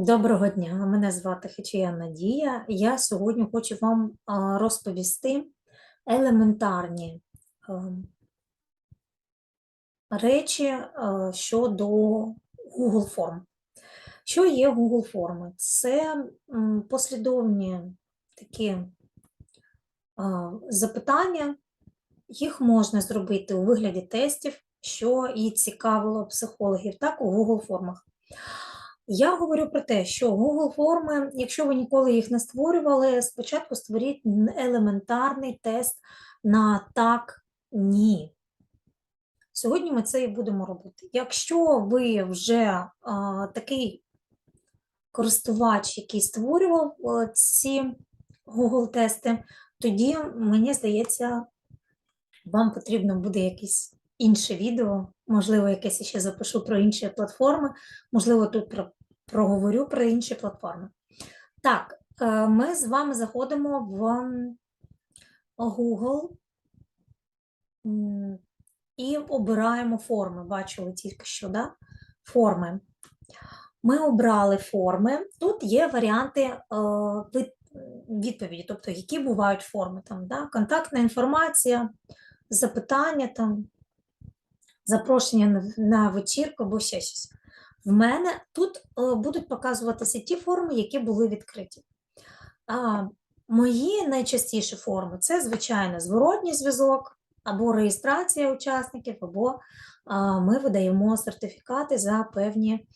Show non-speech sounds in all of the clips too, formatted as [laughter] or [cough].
Доброго дня, мене звати Хичія Надія. Я сьогодні хочу вам розповісти елементарні ем, речі щодо Google форм. Що є Google форми? Це послідовні такі запитання, їх можна зробити у вигляді тестів, що і цікавило психологів, так, у Google формах. Я говорю про те, що Google форми, якщо ви ніколи їх не створювали, спочатку створіть елементарний тест на так, ні. Сьогодні ми це і будемо робити. Якщо ви вже а, такий користувач, який створював ці Google тести, тоді, мені здається, вам потрібно буде якесь інше відео, можливо, якесь ще запишу про інші платформи, можливо, тут про, проговорю про інші платформи. Так, е, ми з вами заходимо в Google і обираємо форми. Бачили тільки що, да? Форми. Ми обрали форми. Тут є варіанти е, відповіді, тобто які бувають форми. Там, да? Контактна інформація, запитання, там, запрошення на, вечірку або ще щось. В мене тут е, будуть показуватися ті форми, які були відкриті. Мої найчастіші форми це, звичайно, зворотній зв'язок, або реєстрація учасників, або ми видаємо сертифікати за певні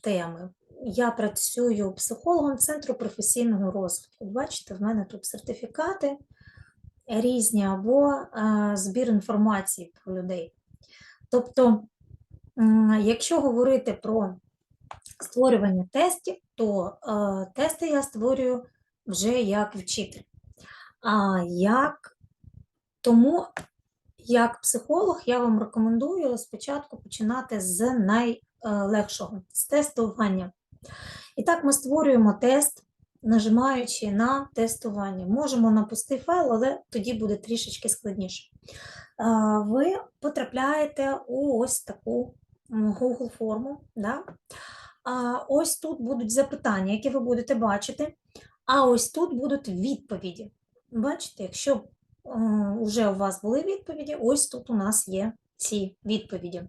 теми. Я працюю психологом Центру професійного розвитку. Бачите, в мене тут сертифікати різні, або збір інформації про людей. Тобто, якщо говорити про створювання тестів, то е, тести я створюю вже як вчитель. А як тому, як психолог, я вам рекомендую спочатку починати з найлегшого, з тестування. І так ми створюємо тест, нажимаючи на тестування. Можемо на пустий файл, але тоді буде трішечки складніше. А, Ви потрапляєте у ось таку Google форму. Да? А ось тут будуть запитання, які ви будете бачити, а ось тут будуть відповіді. Бачите, якщо вже у вас були відповіді, ось тут у нас є ці відповіді.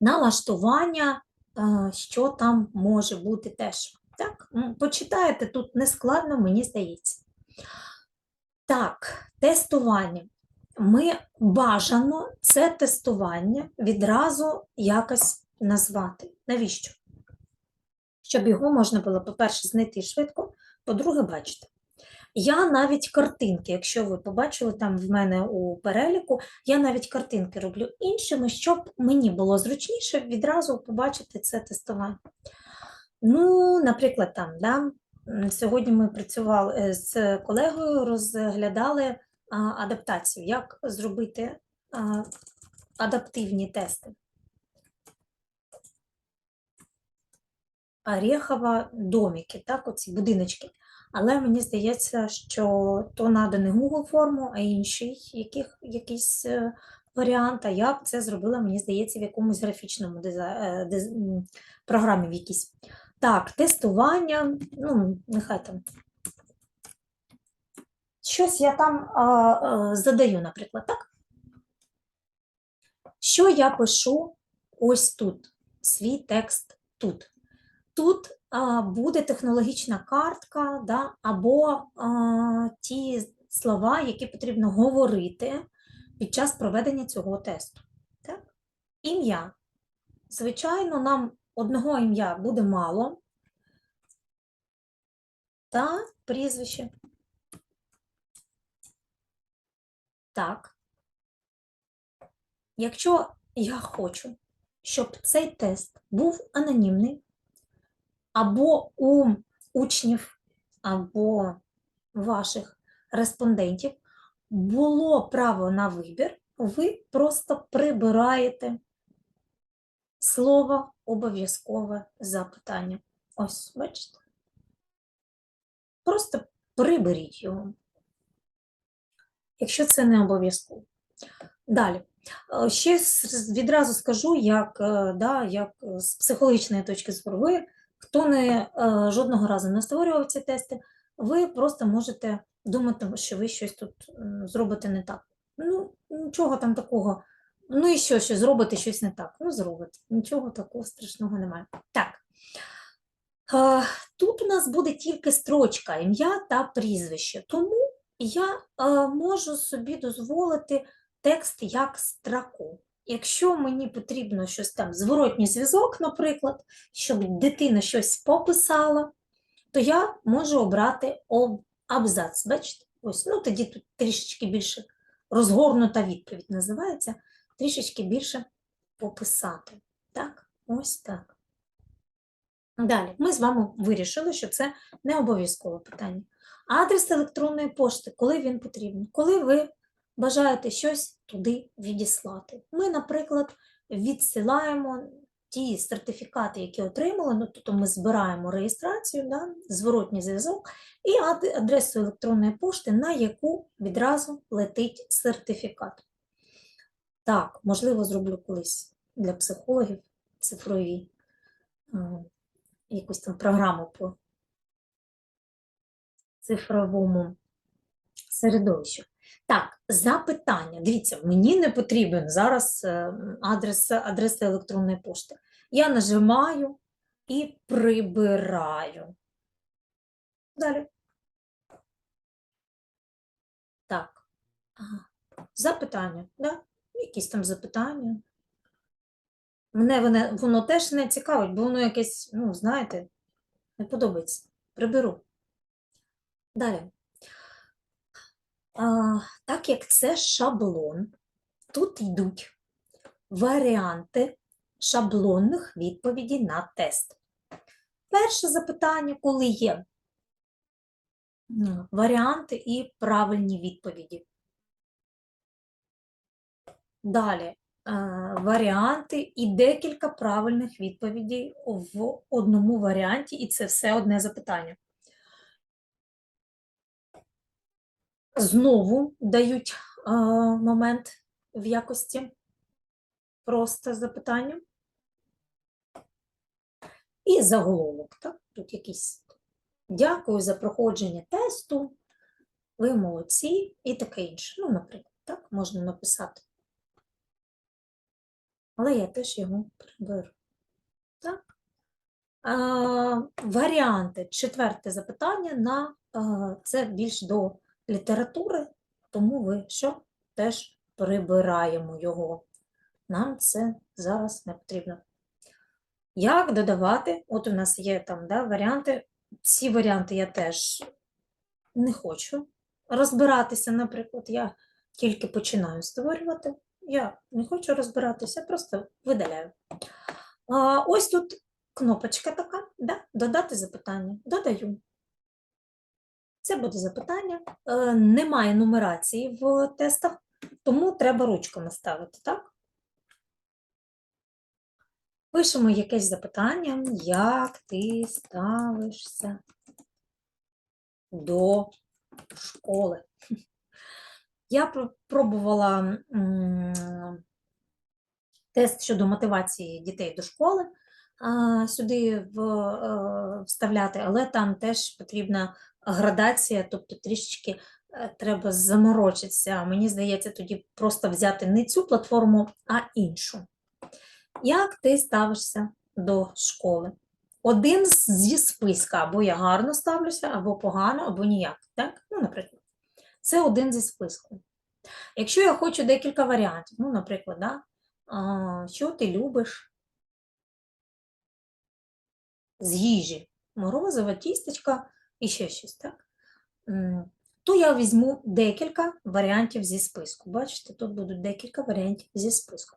Налаштування, е, що там може бути теж. Так, почитаєте тут нескладно, мені здається. Так, тестування. Ми бажано це тестування відразу якось назвати. Навіщо? Щоб його можна було, по-перше, знайти швидко, по-друге, бачити. Я навіть картинки, якщо ви побачили там в мене у переліку, я навіть картинки роблю іншими, щоб мені було зручніше відразу побачити це тестування. Ну, наприклад, там, да, сьогодні ми працювали е, з колегою, розглядали адаптацію, як зробити адаптивні тести. Орехова домики, так, оці будиночки. Але мені здається, що то треба не Google форму, а інший яких, якийсь е, варіант. А я б це зробила, мені здається, в якомусь графічному е, програмі в якійсь. Так, тестування, ну, нехай там. Щось я там а, а, задаю, наприклад, так? Що я пишу ось тут, свій текст тут. Тут а, буде технологічна картка, да, або а, ті слова, які потрібно говорити під час проведення цього тесту. Так? Ім'я. Звичайно, нам одного ім'я буде мало. Та прізвище. Так. Якщо я хочу, щоб цей тест був анонімний, або у учнів, або ваших респондентів було право на вибір, ви просто прибираєте слово обов'язкове запитання. Ось, бачите? Просто приберіть його, якщо це не обов'язково. Далі. Е, Ще відразу скажу, як, е, да, як е, з психологічної точки зору, ви, хто не жодного разу не створював ці тести, ви просто можете думати, що ви щось тут зробите не так. Ну, нічого там такого. Ну і що, що зробите щось не так? Ну, зробите. Нічого такого страшного немає. Так. Тут у нас буде тільки строчка, ім'я та прізвище. Тому я е, можу собі дозволити текст як строку. Якщо мені потрібно щось там, зворотній зв'язок, наприклад, щоб дитина щось пописала, то я можу обрати об- абзац. Бачите? Ось, ну тоді тут трішечки більше розгорнута відповідь називається, трішечки більше пописати. Так, ось так. Далі, ми з вами вирішили, що це не обов'язкове питання. Адрес електронної пошти, коли він потрібен, коли ви бажаєте щось туди відіслати. Ми, наприклад, відсилаємо ті сертифікати, які отримали, ну, тобто ми збираємо реєстрацію, да, зворотній зв'язок і адресу електронної пошти, на яку відразу летить сертифікат. Так, можливо, зроблю колись для психологів цифрові якусь там програму по цифровому середовищу. Так, запитання. Дивіться, мені не потрібен зараз е, адрес, адреса електронної пошти. Я нажимаю і прибираю. Далі. Так. Запитання, да? Якісь там запитання. Мене воно, воно теж не цікавить, бо воно якесь, ну, знаєте, не подобається. Приберу. Далі. А, так як це шаблон, тут йдуть варіанти шаблонних відповідей на тест. Перше запитання, коли є варіанти і правильні відповіді. Далі варіанти і декілька правильних відповідей в одному варіанті, і це все одне запитання. Знову дають е, момент в якості просто запитання. І заголовок, так? Тут якийсь дякую за проходження тесту, ви молодці і таке інше. Ну, наприклад, так можна написати. Але я теж його приберу. Так? А, варіанти. Четверте запитання на а, це більш до літератури, тому ви що теж прибираємо його. Нам це зараз не потрібно. Як додавати? От у нас є там да, варіанти. Ці варіанти я теж не хочу розбиратися, наприклад, я тільки починаю створювати. Я не хочу розбиратися, просто видаляю. А, ось тут кнопочка така, да? додати запитання. Додаю. Це буде запитання. Е, немає нумерації в тестах, тому треба ручками ставити, так? Пишемо якесь запитання, як ти ставишся до школи. Я пробувала тест щодо мотивації дітей до школи сюди е, вставляти, але там теж потрібна градація, тобто трішечки е, треба заморочитися. Мені здається, тоді просто взяти не цю платформу, а іншу. Як ти ставишся до школи? Один зі списка, або я гарно ставлюся, або погано, або ніяк. Так? Ну, наприклад, це один зі списку. Якщо я хочу декілька варіантів, ну, наприклад, да? а, що ти любиш з їжі? Морозива, тістечка і ще щось, так? То я візьму декілька варіантів зі списку. Бачите, тут будуть декілька варіантів зі списку.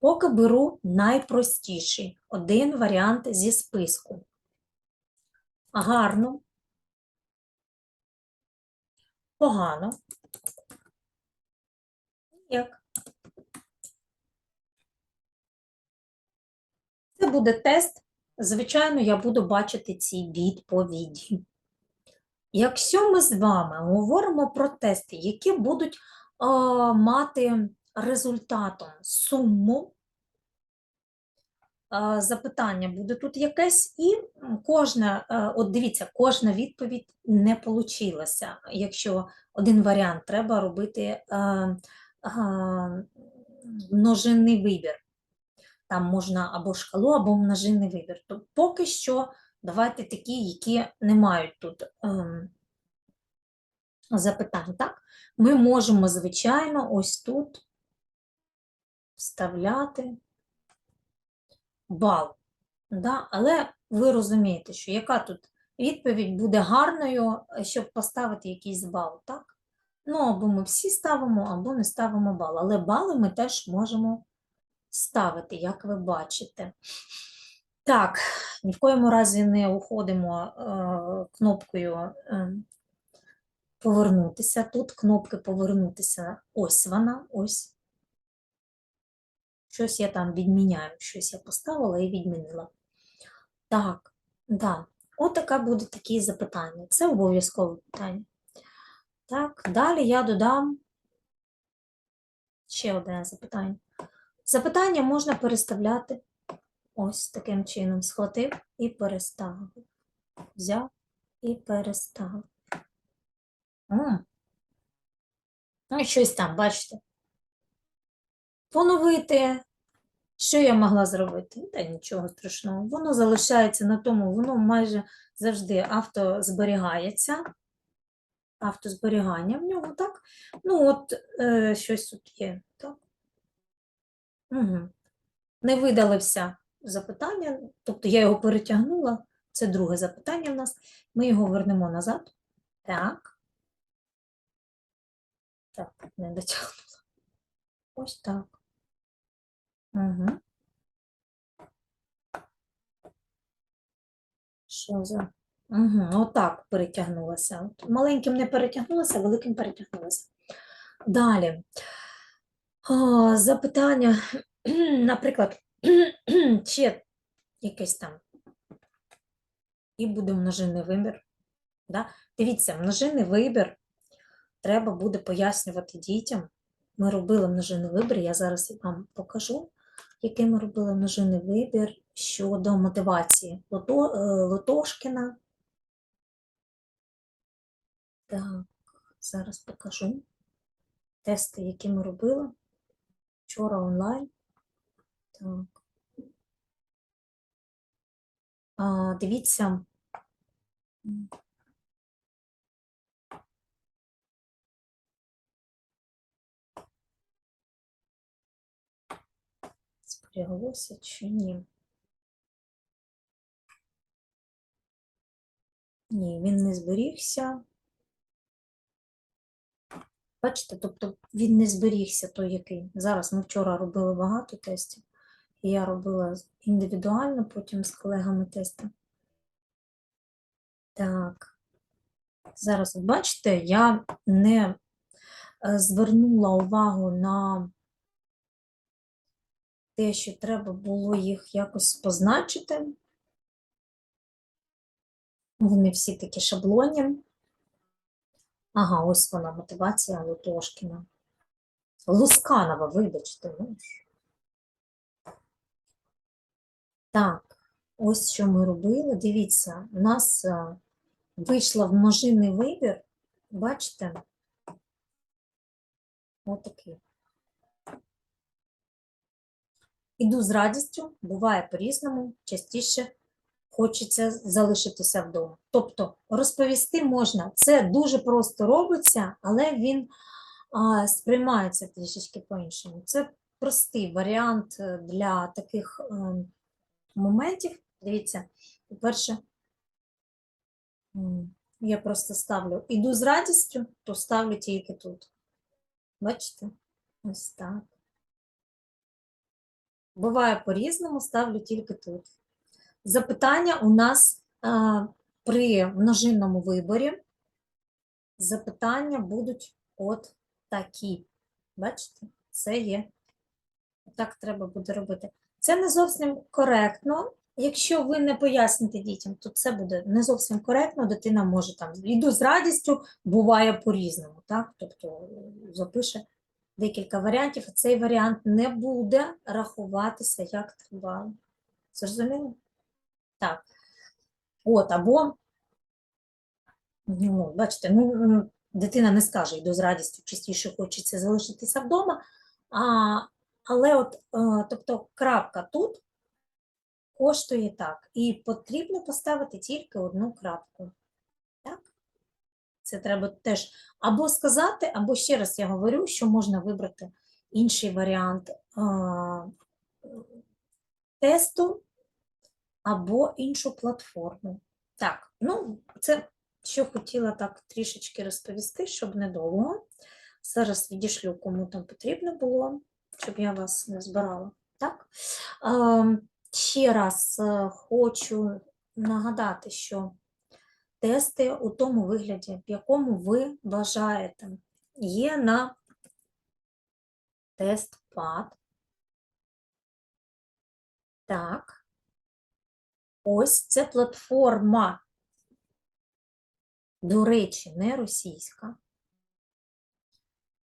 Поки беру найпростіший, один варіант зі списку. Гарно, погано. Як? Це буде тест. Звичайно, я буду бачити ці відповіді. Якщо ми з вами говоримо про тести, які будуть а, мати результатом суму. Е, Запитання буде тут якесь, і кожна, е, от дивіться, кожна відповідь не получилася. Якщо один варіант треба робити е, е, множинний вибір. Там можна або шкалу, або множинний вибір. То поки що давайте такі, які не мають тут ем, запитань. Так? Ми можемо, звичайно, ось тут вставляти бал. Да? Але ви розумієте, що яка тут відповідь буде гарною, щоб поставити якийсь бал, так? Ну, або ми всі ставимо, або не ставимо бал. Але бали ми теж можемо ставити, як ви бачите. Так, ні в коєму разі не уходимо е, кнопкою е, повернутися. Тут кнопки повернутися. Ось вона, ось. Щось я там відміняю, щось я поставила і відмінила. Так, да. От буде такі запитання. Це обов'язкове питання. Так, далі я додам ще одне запитання. Запитання можна переставляти ось таким чином. Схватив і переставив. Взяв і переставив. М. Ну, щось там, бачите. Поновити. Що я могла зробити? Та нічого страшного. Воно залишається на тому, воно майже завжди автозберігається. Автозберігання в нього, так? Ну, от е, щось тут є, так? Угу. Не видалився запитання, тобто я його перетягнула. Це друге запитання в нас. Ми його вернемо назад. Так. Так, не дотягнула. Ось так. Угу. Що за? Угу, отак перетягнулася. Маленьким не перетягнулася, великим перетягнулася. Далі. А, запитання, [clears throat] наприклад, [clears throat] чи якесь там. І буде множинний вибір. Да? Дивіться, множинний вибір треба буде пояснювати дітям. Ми робили множинний вибір, я зараз вам покажу, який ми робили множинний вибір щодо мотивації Лото, е, Лотошкіна. Так, зараз покажу тести, які ми робили вчора онлайн. Так. А, дивіться. Зберіглося чи ні? Ні, він не зберігся. Бачите, тобто він не зберігся той, який. Зараз ми вчора робили багато тестів. Я робила індивідуально, потім з колегами тести. Так. Зараз, бачите, я не е, звернула увагу на те, що треба було їх якось позначити. Вони всі такі шаблоні. Ага, ось вона мотивація Лутошкіна. Лусканова, вибачте. Ну. Так, ось що ми робили. Дивіться, у нас е, вийшло в множинний вибір. Бачите? Отакий. Іду з радістю, буває по-різному, частіше хочеться залишитися вдома. Тобто розповісти можна, це дуже просто робиться, але він а, сприймається трішечки по-іншому. Це простий варіант е, для таких е, моментів. Дивіться, по-перше, я просто ставлю іду з радістю, то ставлю тільки тут. Бачите? Ось так. Буває по-різному, ставлю тільки тут. Запитання у нас а, при множинному виборі. Запитання будуть от такі. Бачите? Це є. Так треба буде робити. Це не зовсім коректно. Якщо ви не поясните дітям, то це буде не зовсім коректно. Дитина може там йду з радістю, буває по-різному. Так? Тобто запише декілька варіантів, і цей варіант не буде рахуватися як тривалий. Зрозуміло? Так. От, або, ну, бачите, ну, дитина не скаже, йду з радістю, частіше хочеться залишитися вдома, а, але от, е, тобто, крапка тут коштує так, і потрібно поставити тільки одну крапку. Так? Це треба теж або сказати, або ще раз я говорю, що можна вибрати інший варіант а, тесту або іншу платформу. Так, ну, це що хотіла так трішечки розповісти, щоб недовго. Зараз відішлю, кому там потрібно було, щоб я вас не збирала. Так? Ем, Ще раз е, хочу нагадати, що тести у тому вигляді, в якому ви бажаєте, є на тест-пад. Так. Ось це платформа, до речі, не російська.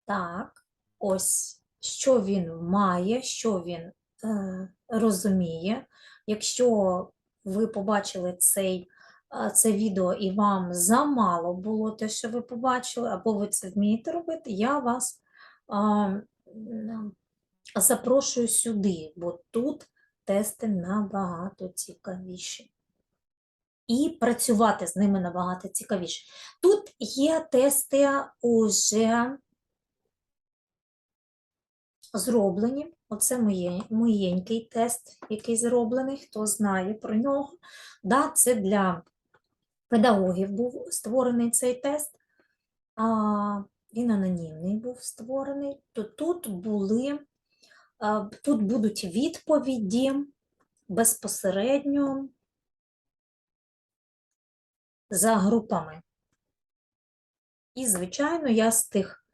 Так, ось що він має, що він е, розуміє. Якщо ви побачили цей, е, це відео і вам замало було те, що ви побачили, або ви це вмієте робити, я вас е, запрошую сюди, бо тут тести набагато цікавіші. І працювати з ними набагато цікавіше. Тут є тести уже зроблені. Оце моє, моєнький тест, який зроблений, хто знає про нього. Да, це для педагогів був створений цей тест. А, він анонімний був створений. То тут були, тут будуть відповіді безпосередньо за групами. І, звичайно, я з тих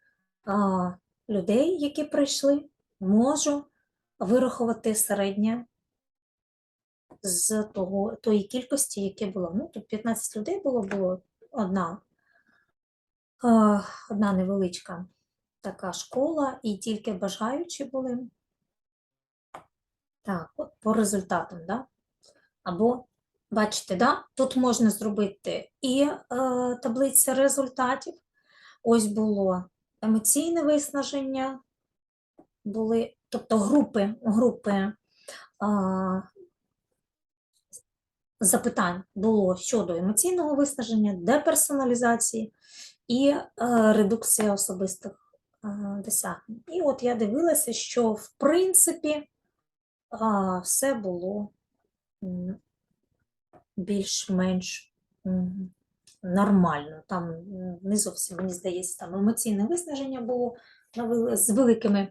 людей, які прийшли, можу вирахувати середнє з того, тої кількості, яке було. Ну, тут 15 людей було, було одна, одна невеличка така школа, і тільки бажаючі були. Так, от по результатам, да? Або, бачите, да? тут можна зробити і е, таблиця результатів. Ось було емоційне виснаження, були, тобто групи, групи а, запитань було щодо емоційного виснаження, деперсоналізації і е, редукція особистих е, досягнень. І от я дивилася, що в принципі а, все було більш-менш нормально. Там не зовсім, мені здається, там емоційне виснаження було з великими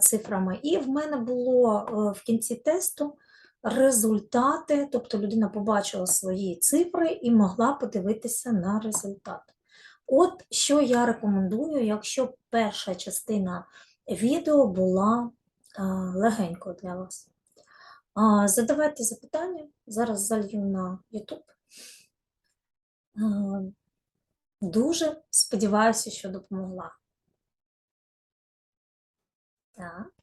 цифрами. І в мене було е, в кінці тесту результати, тобто людина побачила свої цифри і могла подивитися на результат. От що я рекомендую, якщо перша частина відео була легенько для вас. Задавайте запитання, зараз залью на YouTube. Дуже сподіваюся, що допомогла. Так.